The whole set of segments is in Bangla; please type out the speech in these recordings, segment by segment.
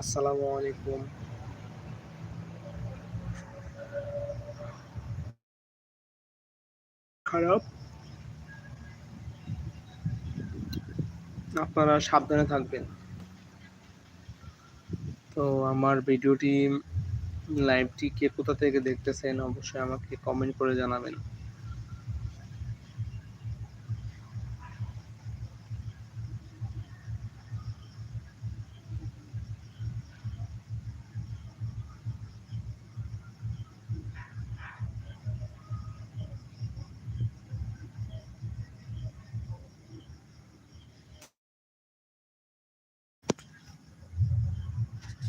আসসালামু আলাইকুম। খারাপ? আপনারা সাবধানে থাকবেন। তো আমার ভিডিওটি, লাইভটি কে কোথা থেকে দেখতেছেন অবশ্যই আমাকে কমেন্ট করে জানাবেন।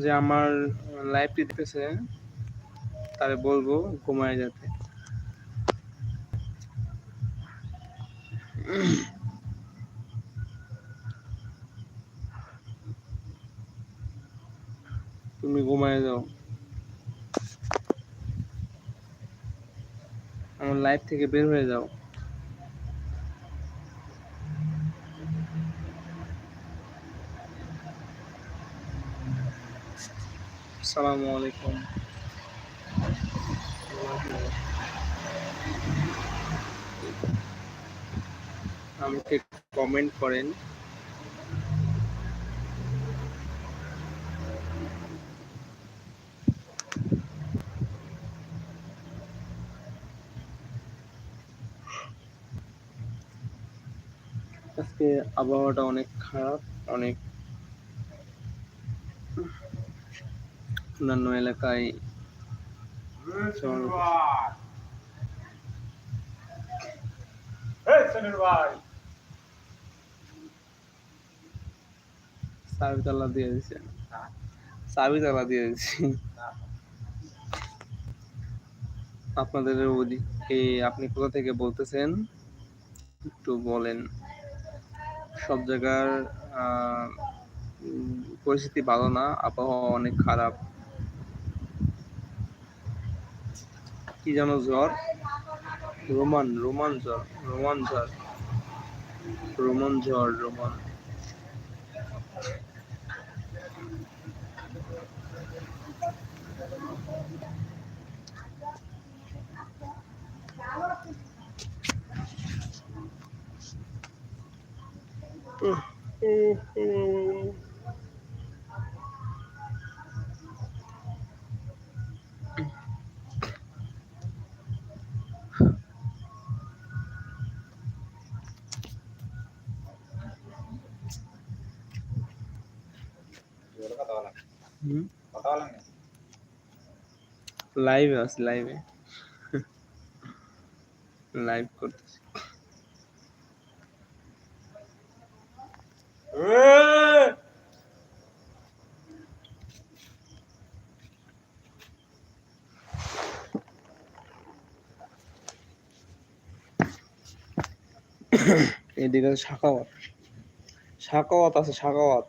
যে আমার লাইভটি দেখতেছে তারে বলব ঘুমায় যেতে। তুমি ঘুমায় যাও। আমার লাইভ থেকে বের হয়ে যাও। আসসালামু আলাইকুম। আমাকে কমেন্ট করেন। আজকে আবহাওয়াটা অনেক খারাপ অনেক অন্যান্য এলাকায় দিয়ে দিছে। দিয়ে দিছি। আপনাদের ওদিকে আপনি কোথা থেকে বলতেছেন? একটু বলেন। সব জায়গার আহ, পরিস্থিতি ভালো না? আবহাওয়া অনেক খারাপ। কি যেন জ্বর? রোমান রোমান জ্বর রোমান জ্বর। রোমান জ্বর রোমান। হুম লাইভে আছে লাইভে লাইভ করতেছি। এদিকে আছে শাখাওয়াত। শাখাওয়াত আছে শাখাওয়াত?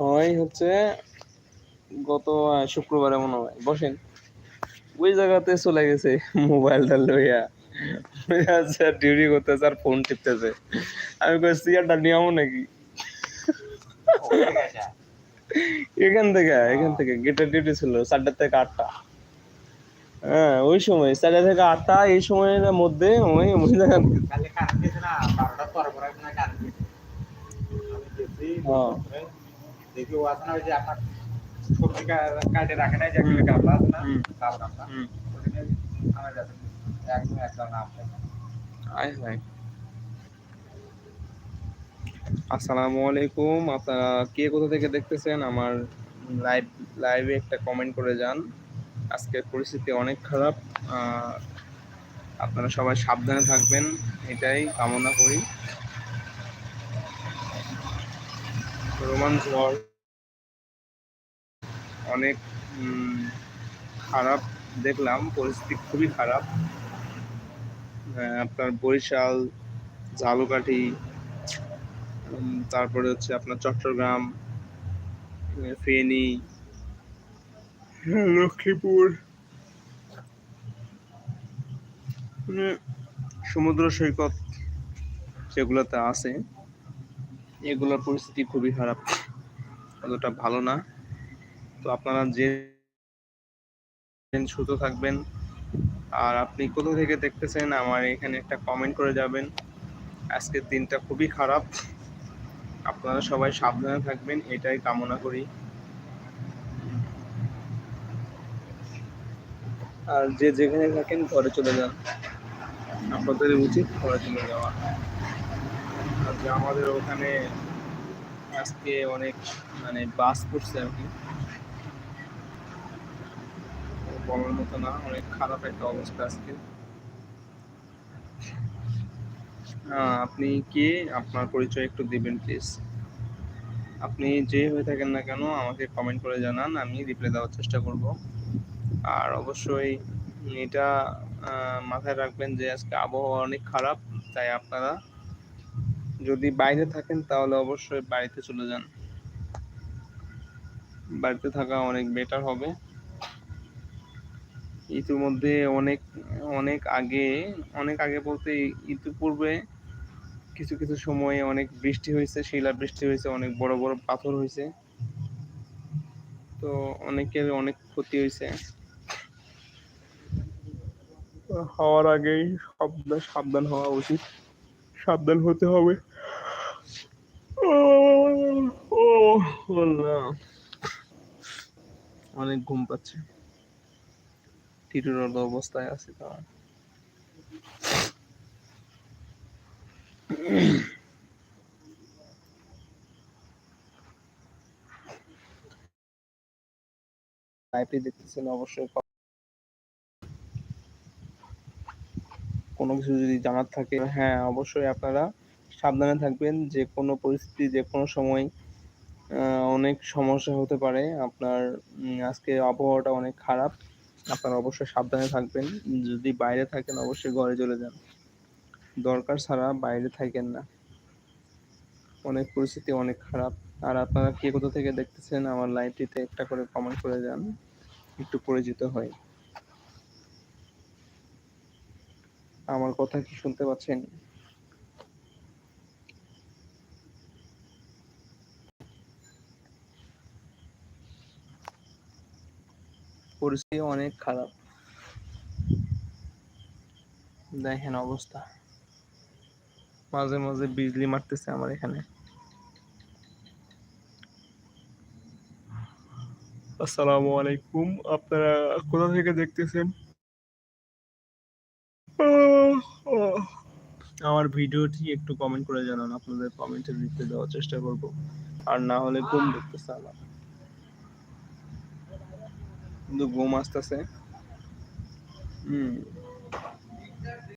হয় হচ্ছে গত শুক্রবারে মনে হয়। বসেন। ওই জায়গাতে চলে গেছে মোবাইলটা লইয়া। ডিউটি করতেছে আর ফোন টিপতেছে। আমি কই চেয়ারটা নিয়ে নাকি? এখান থেকে এখান থেকে। গেটের ডিউটি ছিল চারটা থেকে আটটা। হ্যাঁ ওই সময় চারটা থেকে আটটা এই সময়ের মধ্যে ওই মহিলা কালকে কারেন্ট গেছে না বারোটার পর পর না কারেন্ট গেছে আমি গেছি হ্যাঁ। দেখি ও আছে না ওই যে আপনার সবজি কাটে রাখে নাই যেগুলো গামলা আছে না হুম। গামলা। হুম। আমার কাছে একদম একদম নাম আয় হায়। আসসালামু আলাইকুম আপনারা কে কোথা থেকে দেখতেছেন? আমার লাইভ লাইভে একটা কমেন্ট করে যান। আজকের পরিস্থিতি অনেক খারাপ। আহ, আপনারা সবাই সাবধানে থাকবেন এটাই কামনা করি। রোমান ঝড় অনেক খারাপ দেখলাম, পরিস্থিতি খুবই খারাপ। আপনার বরিশাল, ঝালুকাঠি তারপরে হচ্ছে আপনার চট্টগ্রাম ফেনী লক্ষ্মীপুর। মানে সমুদ্র সৈকত যেগুলোতে আছে এগুলোর পরিস্থিতি খুবই খারাপ। অতটা ভালো না। তো আপনারা যে সুস্থ থাকবেন। আর আপনি কোথা থেকে দেখতেছেন, আমার এখানে একটা কমেন্ট করে যাবেন। আজকের দিনটা খুবই খারাপ। আপনারা সবাই সাবধানে থাকবেন, এটাই কামনা করি। আর যে যেখানে থাকেন, ঘরে চলে যান। আপনাদের উচিত ঘরে চলে যাওয়া। যে আমাদের ওখানে আজকে অনেক মানে বাস করছে আর কি। বলার মতো না, অনেক খারাপ একটা অবস্থা আজকে। আপনি কে আপনার পরিচয় একটু দিবেন প্লিজ আপনি যে হয়ে থাকেন না কেন, আমাকে কমেন্ট করে জানান, আমি রিপ্লাই দেওয়ার চেষ্টা করব। আর অবশ্যই এটা মাথায় রাখবেন যে আজকে আবহাওয়া অনেক খারাপ, তাই আপনারা যদি বাইরে থাকেন, তাহলে অবশ্যই বাড়িতে চলে যান। বাড়িতে থাকা অনেক বেটার হবে। ইতিমধ্যে অনেক অনেক আগে অনেক আগে বলতে ইতিপূর্বে কিছু কিছু সময়ে অনেক বৃষ্টি হয়েছে, শিলা বৃষ্টি হয়েছে, অনেক বড় বড় পাথর হয়েছে। তো অনেকের অনেক ক্ষতি হয়েছে। হওয়ার আগেই সাবধান সাবধান হওয়া উচিত। সাবধান হতে হবে। ও অনেক ঘুম পাচ্ছে। অবস্থায় আছে তো। লাইভটি দেখতেছেন অবশ্যই কোনো কিছু যদি জানার থাকে হ্যাঁ অবশ্যই আপনারা সাবধানে থাকবেন। যে কোনো পরিস্থিতি, যে কোনো সময় অনেক সমস্যা হতে পারে। আপনার আজকে আবহাওয়াটা অনেক খারাপ। আপনারা অবশ্যই সাবধানে থাকবেন। যদি বাইরে থাকেন, অবশ্যই ঘরে চলে যান। দরকার ছাড়া বাইরে থাকেন না। অনেক পরিস্থিতি অনেক খারাপ। আর আপনারা কে কোথা থেকে দেখতেছেন আমার লাইভটিতে একটা করে কমেন্ট করে যান। একটু পরিচিত হই আমার কথা কি শুনতে পাচ্ছেন? পরিস্থিতি অনেক খারাপ। দেখেন অবস্থা। মাঝে মাঝে বিজলি মারতেছে আমার এখানে। আসসালামু আলাইকুম। আপনারা কোথা থেকে দেখতেছেন। আমার ভিডিওটি একটু কমেন্ট করে জানান, আপনাদের কমেন্টে রিপ্লাই দেওয়ার চেষ্টা করব। আর না হলে ঘুম দেখতে আমার। কিন্তু ঘুম আসতেছে। হুম।